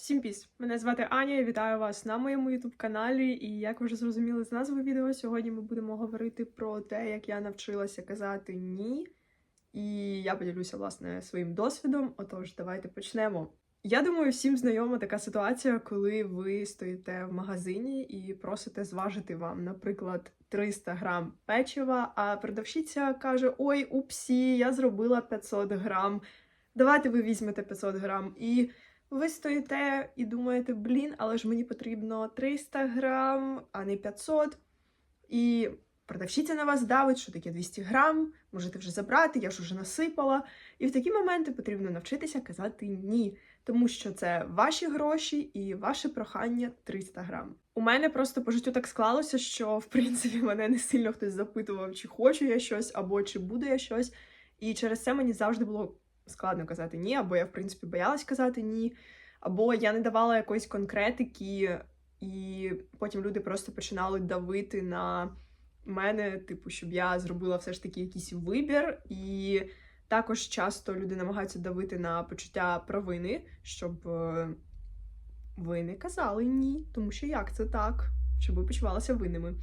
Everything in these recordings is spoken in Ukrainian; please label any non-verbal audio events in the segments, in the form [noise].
Всім піс! Мене звати Аня, я вітаю вас на моєму ютуб каналі. І як ви вже зрозуміли з назви відео, сьогодні ми будемо говорити про те, як я навчилася казати ні. І я поділюся власне своїм досвідом. Отож, давайте почнемо. Я думаю, всім знайома така ситуація, коли ви стоїте в магазині і просите зважити вам, наприклад, 300 грам печива, а продавщиця каже: Ой, упсі, я зробила 500 грам. Давайте ви візьмете 500 грам. І ви стоїте і думаєте, блін, але ж мені потрібно 300 грам, а не 500. І продавщиця на вас давить, що таке 200 грам, можете вже забрати, я ж уже насипала. І в такі моменти потрібно навчитися казати ні, тому що це ваші гроші і ваше прохання 300 грам. У мене просто по життю так склалося, що в принципі [laughs] мене не сильно хтось запитував, чи хочу я щось або чи буду я щось. І через це мені завжди було складно казати ні, або я, в принципі, боялась казати ні, або я не давала якоїсь конкретики, і потім люди просто починали давити на мене, типу, щоб я зробила все ж таки якийсь вибір. І також часто люди намагаються давити на почуття провини, щоб е, ви не казали ні, тому що як це так, щоб ви почувалися винними.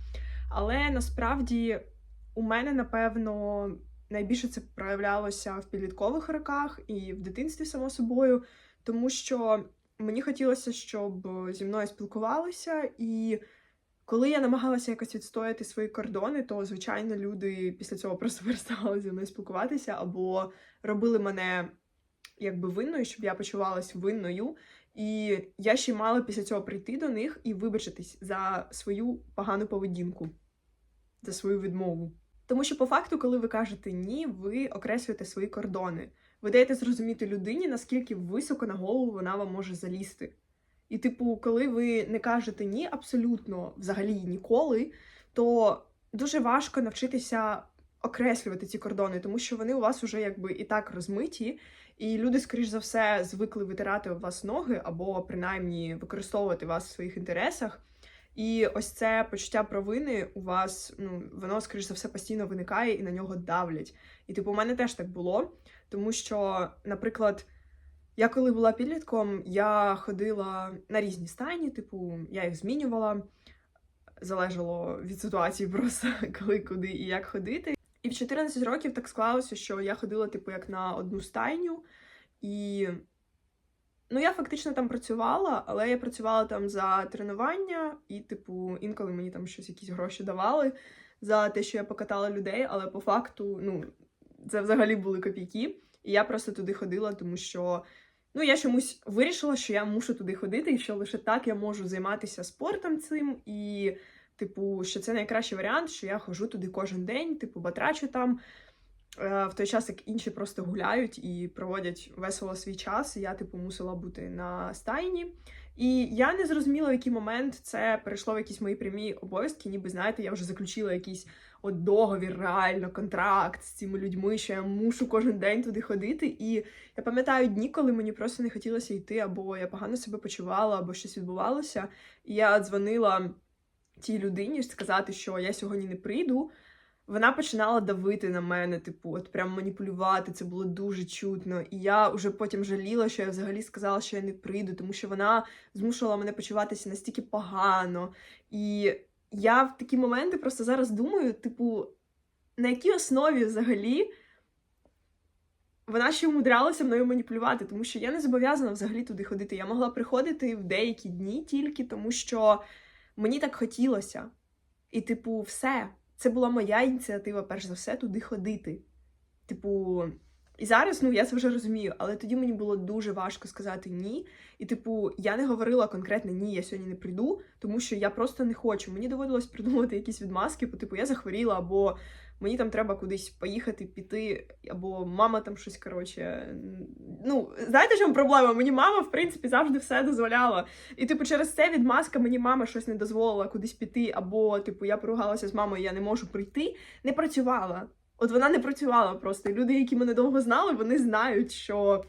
Але насправді у мене, напевно, найбільше це проявлялося в підліткових роках і в дитинстві, само собою, тому що мені хотілося, щоб зі мною спілкувалися, і коли я намагалася якось відстояти свої кордони, то звичайно люди після цього [laughs] просто переставали зі мною спілкуватися або робили мене якби винною, щоб я почувалась винною. І я ще мала після цього прийти до них і вибачитись за свою погану поведінку, за свою відмову. Тому що по факту, коли ви кажете ні, ви окреслюєте свої кордони. Ви даєте зрозуміти людині, наскільки високо на голову вона вам може залізти. І, типу, коли ви не кажете ні абсолютно взагалі ніколи, то дуже важко навчитися окреслювати ці кордони, тому що вони у вас вже якби і так розмиті, і люди, скоріш за все, звикли витирати у вас ноги або принаймні використовувати вас в своїх інтересах. І ось це почуття провини у вас, ну, воно, скоріш за все, постійно виникає і на нього давлять. І, типу, у мене теж так було, тому що, наприклад, я коли була підлітком, я ходила на різні стайні, типу, я їх змінювала, залежало від ситуації просто [laughs] коли, куди і як ходити. І в 14 років так склалося, що я ходила, типу, як на одну стайню, і Ну, я фактично там працювала, але я працювала там за тренування, і, типу, інколи мені там щось якісь гроші давали за те, що я покатала людей, але по факту, ну, це взагалі були копійки. І я просто туди ходила, тому що ну, я чомусь вирішила, що я мушу туди ходити, і що лише так я можу займатися спортом цим. І, типу, що це найкращий варіант, що я ходжу туди кожен день, типу, батрачу там. Е, в той час, як інші просто гуляють і проводять весело свій час, я, типу, мусила бути на стайні. І я не зрозуміла, в який момент це перейшло в якісь мої прямі обов'язки, ніби знаєте, я вже заключила якийсь от договір, реально контракт з цими людьми, що я мушу кожен день туди ходити. І я пам'ятаю дні, коли мені просто не хотілося йти, або я погано себе почувала, або щось відбувалося. І я дзвонила тій людині сказати, що я сьогодні не прийду вона починала давити на мене, типу, от прям маніпулювати. Це було дуже чутно. І я вже потім жаліла, що я взагалі сказала, що я не прийду, тому що вона змушувала мене почуватися настільки погано. І я в такі моменти просто зараз думаю, типу, на якій основі взагалі. Вона ще умудрялася мною маніпулювати, тому що я не зобов'язана взагалі туди ходити. Я могла приходити в деякі дні тільки тому, що мені так хотілося. І, типу, все це була моя ініціатива, перш за все, туди ходити. Типу, і зараз, ну я це вже розумію, але тоді мені було дуже важко сказати ні. І, типу, я не говорила конкретно ні, я сьогодні не прийду, тому що я просто не хочу. Мені доводилось придумувати якісь відмазки, по типу я захворіла, або мені там треба кудись поїхати, піти, або мама там щось коротше. Ну, знаєте, чому проблема? Мені мама, в принципі, завжди все дозволяла. І, типу, через це відмазка мені мама щось не дозволила кудись піти, або, типу, я поругалася з мамою, я не можу прийти, не працювала. От вона не працювала просто. Люди, які мене довго знали, вони знають, що.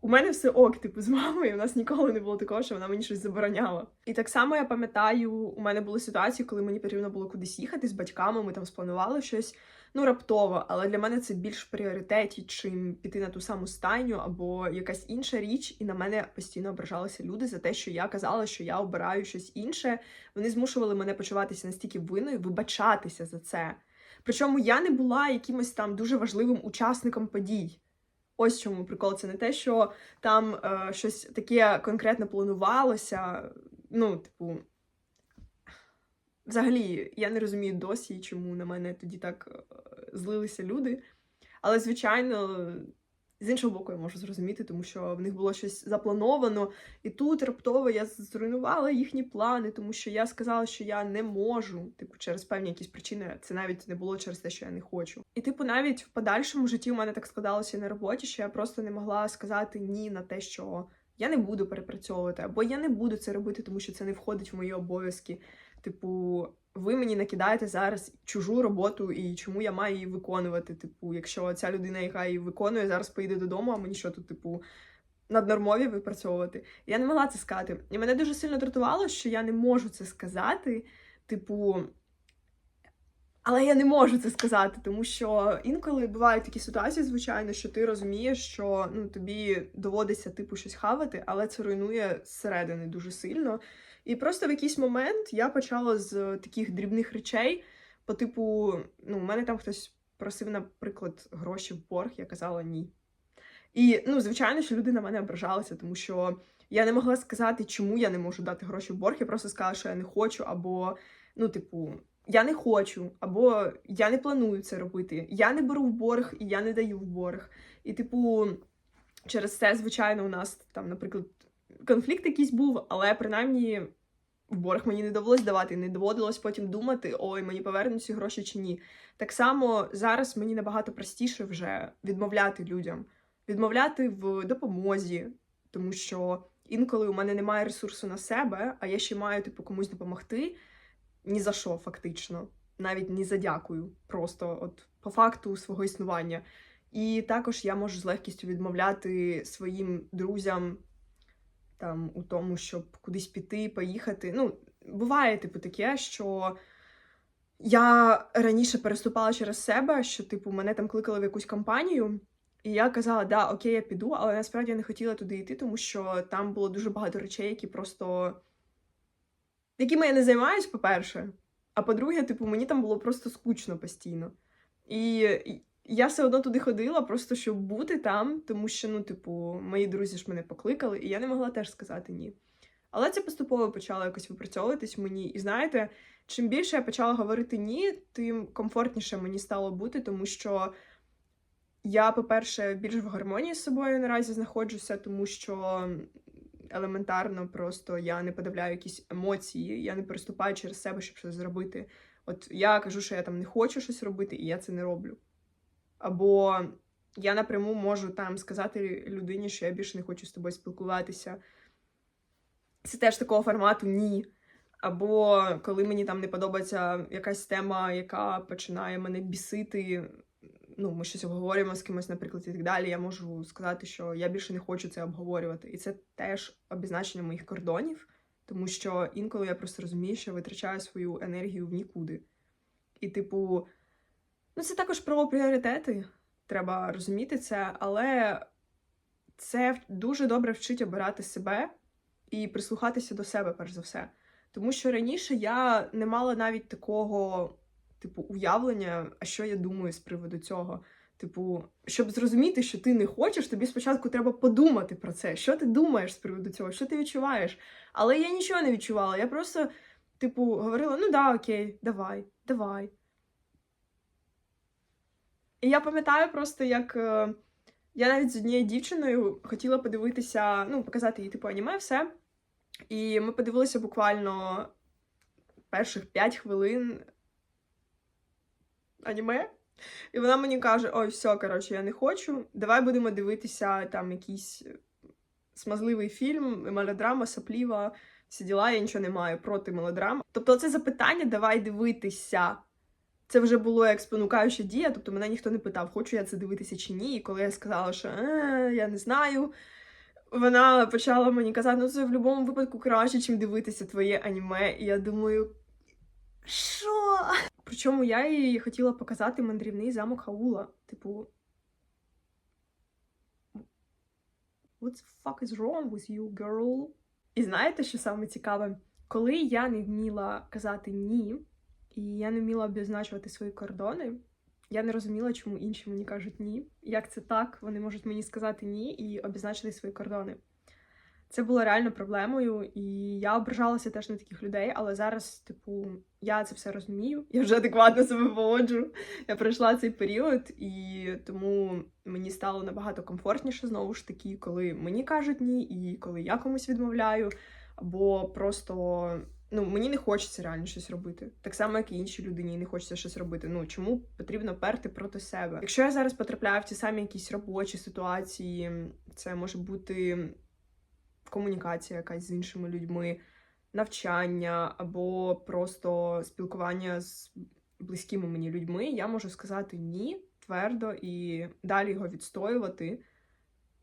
У мене все ок, типу, з мамою. У нас ніколи не було такого, що вона мені щось забороняла. І так само я пам'ятаю, у мене були ситуації, коли мені потрібно було кудись їхати з батьками, ми там спланували щось. ну, раптово, але для мене це більш в пріоритеті, чим піти на ту саму стайню або якась інша річ, і на мене постійно ображалися люди за те, що я казала, що я обираю щось інше. Вони змушували мене почуватися настільки винною, вибачатися за це. Причому я не була якимось там дуже важливим учасником подій. Ось чому прикол. Це не те, що там е, щось таке конкретно планувалося. Ну, типу, взагалі, я не розумію досі, чому на мене тоді так е, злилися люди. Але, звичайно, з іншого боку, я можу зрозуміти, тому що в них було щось заплановано, і тут раптово я зруйнувала їхні плани, тому що я сказала, що я не можу, типу, через певні якісь причини. Це навіть не було через те, що я не хочу. І, типу, навіть в подальшому житті у мене так складалося на роботі, що я просто не могла сказати ні на те, що я не буду перепрацьовувати, або я не буду це робити, тому що це не входить в мої обов'язки. Типу, ви мені накидаєте зараз чужу роботу, і чому я маю її виконувати? Типу, якщо ця людина, яка її виконує, зараз поїде додому, а мені що тут, типу, наднормові випрацьовувати. Я не могла це сказати. І мене дуже сильно дратувало, що я не можу це сказати. Типу. Але я не можу це сказати, тому що інколи бувають такі ситуації, звичайно, що ти розумієш, що ну тобі доводиться типу щось хавати, але це руйнує зсередини дуже сильно. І просто в якийсь момент я почала з таких дрібних речей, по типу, ну, у мене там хтось просив, наприклад, гроші в борг, я казала ні. І, ну, звичайно, що люди на мене ображалися, тому що я не могла сказати, чому я не можу дати гроші в борг. Я просто сказала, що я не хочу, або, ну, типу, я не хочу, або я не планую це робити. Я не беру в борг і я не даю в борг. І, типу, через це, звичайно, у нас там, наприклад, конфлікт якийсь був, але принаймні борг мені не довелось давати, не доводилось потім думати, ой, мені повернуть ці гроші чи ні. Так само зараз мені набагато простіше вже відмовляти людям, відмовляти в допомозі, тому що інколи у мене немає ресурсу на себе, а я ще маю типу комусь допомогти. Ні за що, фактично, навіть ні за дякую, просто от по факту свого існування. І також я можу з легкістю відмовляти своїм друзям там у тому, щоб кудись піти, поїхати. Ну, буває, типу, таке, що я раніше переступала через себе, що, типу, мене там кликали в якусь компанію, і я казала, да, окей, я піду, але насправді я не хотіла туди йти, тому що там було дуже багато речей, які просто. якими я не займаюсь, по-перше. А по-друге, типу, мені там було просто скучно постійно. І я все одно туди ходила, просто щоб бути там, тому що, ну, типу, мої друзі ж мене покликали, і я не могла теж сказати ні. Але це поступово почало якось випрацьовуватись мені. І знаєте, чим більше я почала говорити ні, тим комфортніше мені стало бути, тому що я, по-перше, більш в гармонії з собою наразі знаходжуся, тому що елементарно просто я не подавляю якісь емоції, я не переступаю через себе, щоб щось зробити. От я кажу, що я там не хочу щось робити, і я це не роблю. Або я напряму можу там сказати людині, що я більше не хочу з тобою спілкуватися. Це теж такого формату ні. Або коли мені там не подобається якась тема, яка починає мене бісити, ну, ми щось обговорюємо з кимось, наприклад, і так далі, я можу сказати, що я більше не хочу це обговорювати. І це теж обізначення моїх кордонів, тому що інколи я просто розумію, що витрачаю свою енергію в нікуди. І, типу, Ну, це також про пріоритети. Треба розуміти це, але це дуже добре вчить обирати себе і прислухатися до себе, перш за все. Тому що раніше я не мала навіть такого, типу, уявлення, а що я думаю з приводу цього. Типу, щоб зрозуміти, що ти не хочеш, тобі спочатку треба подумати про це. Що ти думаєш з приводу цього, що ти відчуваєш? Але я нічого не відчувала. Я просто, типу, говорила: ну да, окей, давай, давай. І я пам'ятаю просто, як е, я навіть з однією дівчиною хотіла подивитися, ну, показати їй типу аніме, все. І ми подивилися буквально перших 5 хвилин аніме. І вона мені каже: ой, все, коротше, я не хочу. Давай будемо дивитися там якийсь смазливий фільм, мелодрама, сапліва, всі діла, я нічого не маю проти мелодрам. Тобто, це запитання давай дивитися. Це вже було як спонукаюча дія, тобто мене ніхто не питав, хочу я це дивитися чи ні. І коли я сказала, що е, я не знаю, вона почала мені казати, ну це в будь-якому випадку краще, чим дивитися твоє аніме. І я думаю, Що? Причому я їй хотіла показати мандрівний замок Хаула. Типу. What the fuck is wrong with you, girl? І знаєте, що саме цікаве? Коли я не вміла казати ні, і я не вміла обозначувати свої кордони, я не розуміла, чому інші мені кажуть ні. Як це так? Вони можуть мені сказати ні і обізначити свої кордони. Це було реально проблемою, і я ображалася теж на таких людей, але зараз, типу, я це все розумію, я вже адекватно себе поводжу. Я пройшла цей період, і тому мені стало набагато комфортніше знову ж таки, коли мені кажуть ні, і коли я комусь відмовляю, або просто. Ну, мені не хочеться реально щось робити. Так само, як і іншій людині не хочеться щось робити. Ну чому потрібно перти проти себе? Якщо я зараз потрапляю в ті самі якісь робочі ситуації, це може бути комунікація якась з іншими людьми, навчання або просто спілкування з близькими мені людьми, я можу сказати ні твердо і далі його відстоювати.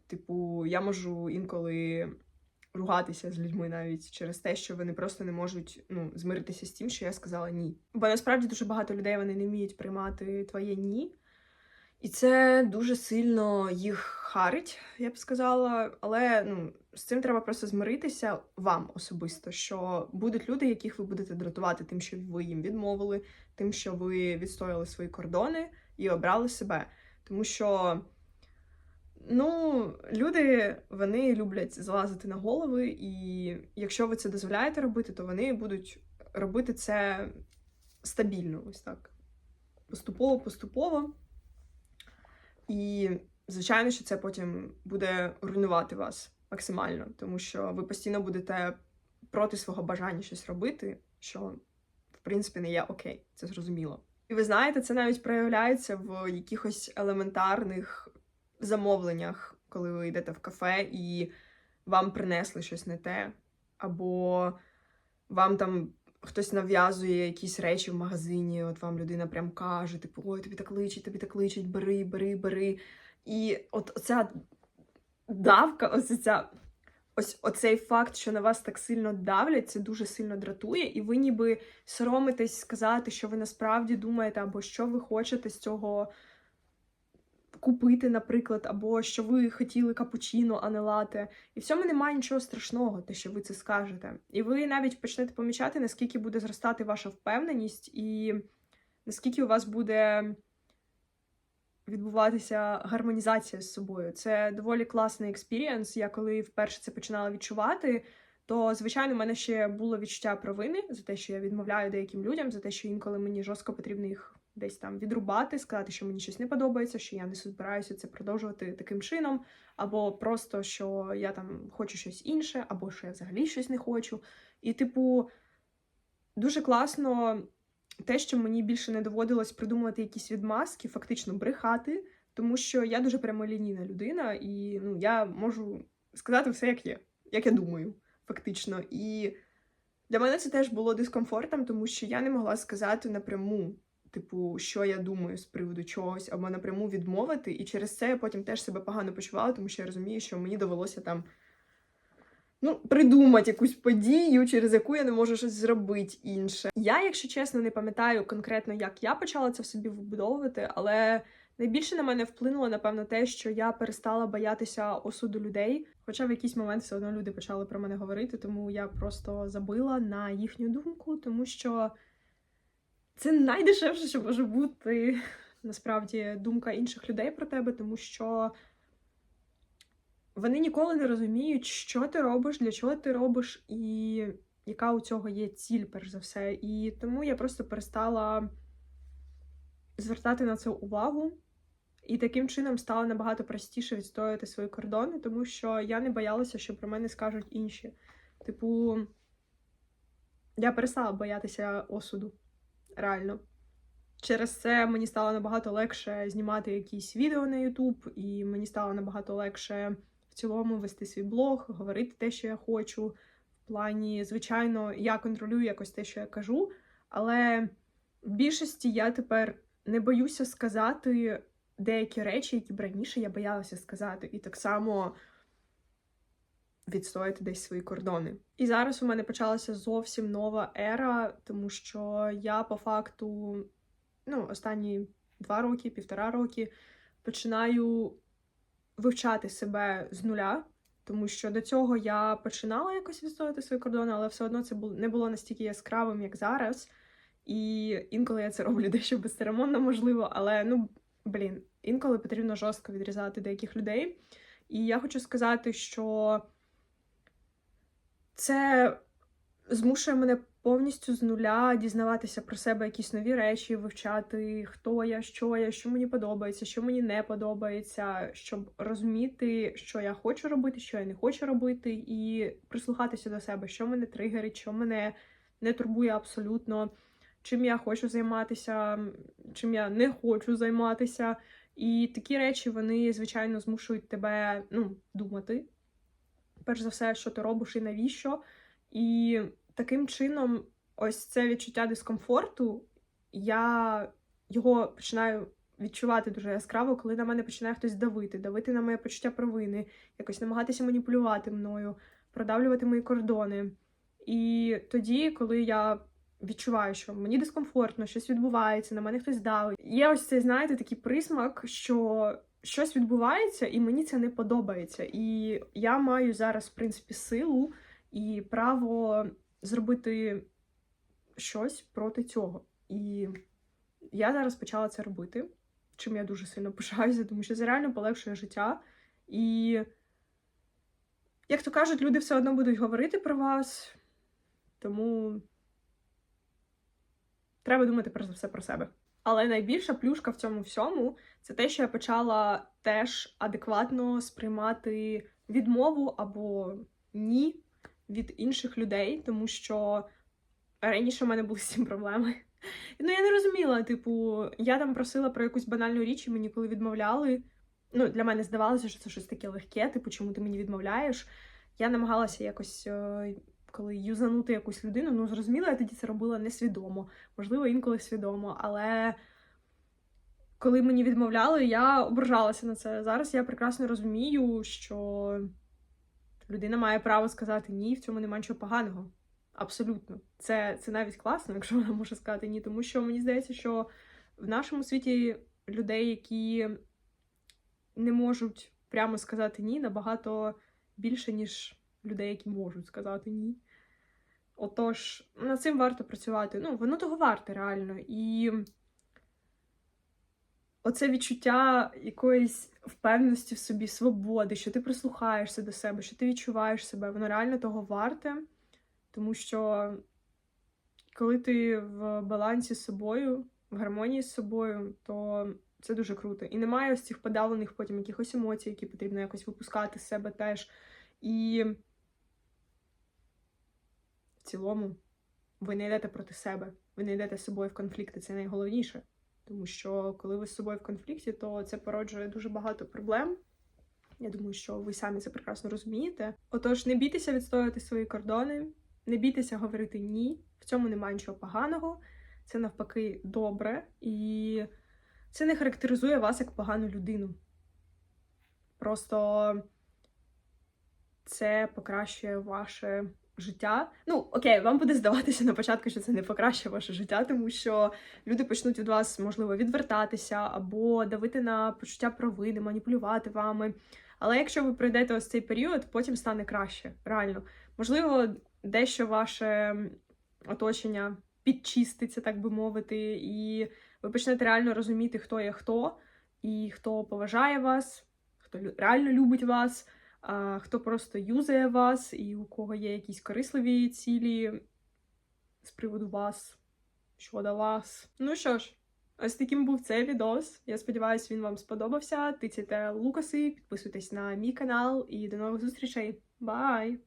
Типу, я можу інколи ругатися з людьми навіть через те, що вони просто не можуть ну, змиритися з тим, що я сказала ні. Бо насправді дуже багато людей вони не вміють приймати твоє ні. І це дуже сильно їх харить, я б сказала. Але ну, з цим треба просто змиритися вам особисто, що будуть люди, яких ви будете дратувати тим, що ви їм відмовили, тим, що ви відстояли свої кордони і обрали себе. Тому що. Ну, люди вони люблять залазити на голови, і якщо ви це дозволяєте робити, то вони будуть робити це стабільно, ось так. Поступово, поступово. І, звичайно, що це потім буде руйнувати вас максимально, тому що ви постійно будете проти свого бажання щось робити, що, в принципі, не є окей, це зрозуміло. І ви знаєте, це навіть проявляється в якихось елементарних замовленнях, коли ви йдете в кафе і вам принесли щось не те, або вам там хтось нав'язує якісь речі в магазині, от вам людина прям каже, типу, ой, тобі так личить, тобі так личить, бери, бери, бери. І от оця давка, ось ця. Ось оцей факт, що на вас так сильно давлять, це дуже сильно дратує, і ви ніби соромитесь сказати, що ви насправді думаєте, або що ви хочете з цього купити, наприклад, або що ви хотіли капучино, а не лате. І в цьому немає нічого страшного, те, що ви це скажете. І ви навіть почнете помічати, наскільки буде зростати ваша впевненість, і наскільки у вас буде відбуватися гармонізація з собою. Це доволі класний експірієнс. Я коли вперше це починала відчувати. То, звичайно, в мене ще було відчуття провини за те, що я відмовляю деяким людям, за те, що інколи мені жорстко потрібно їх десь там відрубати, сказати, що мені щось не подобається, що я не збираюся це продовжувати таким чином, або просто що я там хочу щось інше, або що я взагалі щось не хочу. І, типу, дуже класно те, що мені більше не доводилось придумувати якісь відмазки, фактично брехати, тому що я дуже прямолінійна людина, і ну, я можу сказати все, як є, як я думаю, фактично. І для мене це теж було дискомфортом, тому що я не могла сказати напряму типу, що я думаю з приводу чогось, або напряму відмовити. І через це я потім теж себе погано почувала, тому що я розумію, що мені довелося там ну, придумати якусь подію, через яку я не можу щось зробити інше. Я, якщо чесно, не пам'ятаю конкретно, як я почала це в собі вибудовувати, але. Найбільше на мене вплинуло, напевно, те, що я перестала боятися осуду людей. Хоча в якийсь момент все одно люди почали про мене говорити, тому я просто забила на їхню думку, тому що це найдешевше, що може бути насправді думка інших людей про тебе, тому що вони ніколи не розуміють, що ти робиш, для чого ти робиш, і яка у цього є ціль, перш за все. І тому я просто перестала звертати на це увагу. І таким чином стало набагато простіше відстоювати свої кордони, тому що я не боялася, що про мене скажуть інші. Типу, я перестала боятися осуду реально. Через це мені стало набагато легше знімати якісь відео на YouTube, і мені стало набагато легше в цілому вести свій блог, говорити те, що я хочу. В плані, звичайно, я контролюю якось те, що я кажу, але в більшості я тепер не боюся сказати деякі речі, які б раніше я боялася сказати. І так само відстояти десь свої кордони. І зараз у мене почалася зовсім нова ера, тому що я по факту, ну, останні два роки, півтора роки починаю вивчати себе з нуля. Тому що до цього я починала якось відстояти свої кордони, але все одно це не було настільки яскравим, як зараз. І інколи я це роблю дещо безцеремонно, можливо, але ну блін, інколи потрібно жорстко відрізати деяких людей. І я хочу сказати, що це змушує мене повністю з нуля дізнаватися про себе якісь нові речі, вивчати, хто я, що я, що мені подобається, що мені не подобається, щоб розуміти, що я хочу робити, що я не хочу робити, і прислухатися до себе, що мене тригерить, що мене не турбує абсолютно, чим я хочу займатися, чим я не хочу займатися. І такі речі, вони, звичайно, змушують тебе ну, думати. Перш за все, що ти робиш і навіщо. І таким чином, ось це відчуття дискомфорту, я його починаю відчувати дуже яскраво, коли на мене починає хтось давити, давити на моє почуття провини, якось намагатися маніпулювати мною, продавлювати мої кордони. І тоді, коли я відчуваю, що мені дискомфортно, щось відбувається, на мене хтось давить. Є ось цей, знаєте, такий присмак, що щось відбувається, і мені це не подобається. І я маю зараз, в принципі, силу і право зробити щось проти цього. І я зараз почала це робити, чим я дуже сильно пишаюся, тому що це реально полегшує життя. І, як то кажуть, люди все одно будуть говорити про вас, тому треба думати перш за все про себе. Але найбільша плюшка в цьому всьому це те, що я почала теж адекватно сприймати відмову або ні від інших людей, тому що раніше в мене були з цим проблеми. Ну, я не розуміла, типу, я там просила про якусь банальну річ, і мені коли відмовляли. Ну, для мене здавалося, що це щось таке легке, типу, чому ти мені відмовляєш. Я намагалася якось, е, коли юзанути якусь людину, ну зрозуміло, я тоді це робила несвідомо, можливо, інколи свідомо, але коли мені відмовляли, я ображалася на це. Зараз я прекрасно розумію, що людина має право сказати ні, в цьому немає нічого поганого. Абсолютно. Це, це навіть класно, якщо вона може сказати ні. Тому що мені здається, що в нашому світі людей, які не можуть прямо сказати ні, набагато більше, ніж людей, які можуть сказати ні. Отож, над цим варто працювати. Ну, воно того варте реально. І оце відчуття якоїсь впевненості в собі, свободи, що ти прислухаєшся до себе, що ти відчуваєш себе, воно реально того варте. Тому що коли ти в балансі з собою, в гармонії з собою, то це дуже круто. І немає ось цих подавлених потім якихось емоцій, які потрібно якось випускати з себе теж. І в цілому ви не йдете проти себе, ви не йдете з собою в конфлікти, це найголовніше. Тому що коли ви з собою в конфлікті, то це породжує дуже багато проблем. Я думаю, що ви самі це прекрасно розумієте. Отож, не бійтеся відстоювати свої кордони, не бійтеся говорити ні. В цьому немає нічого поганого. Це навпаки добре, і це не характеризує вас як погану людину. Просто це покращує ваше життя. Ну, окей, вам буде здаватися на початку, що це не покращує ваше життя, тому що люди почнуть від вас, можливо, відвертатися або давити на почуття провини, маніпулювати вами. Але якщо ви пройдете ось цей період, потім стане краще, реально. Можливо, дещо ваше оточення підчиститься, так би мовити, і ви почнете реально розуміти, хто є хто, і хто поважає вас, хто реально любить вас, хто просто юзає вас, і у кого є якісь корисливі цілі з приводу вас, щодо вас. Ну що ж, ось таким був цей відос. Я сподіваюся, він вам сподобався. Тицяйте лукаси, підписуйтесь на мій канал і до нових зустрічей. Бай!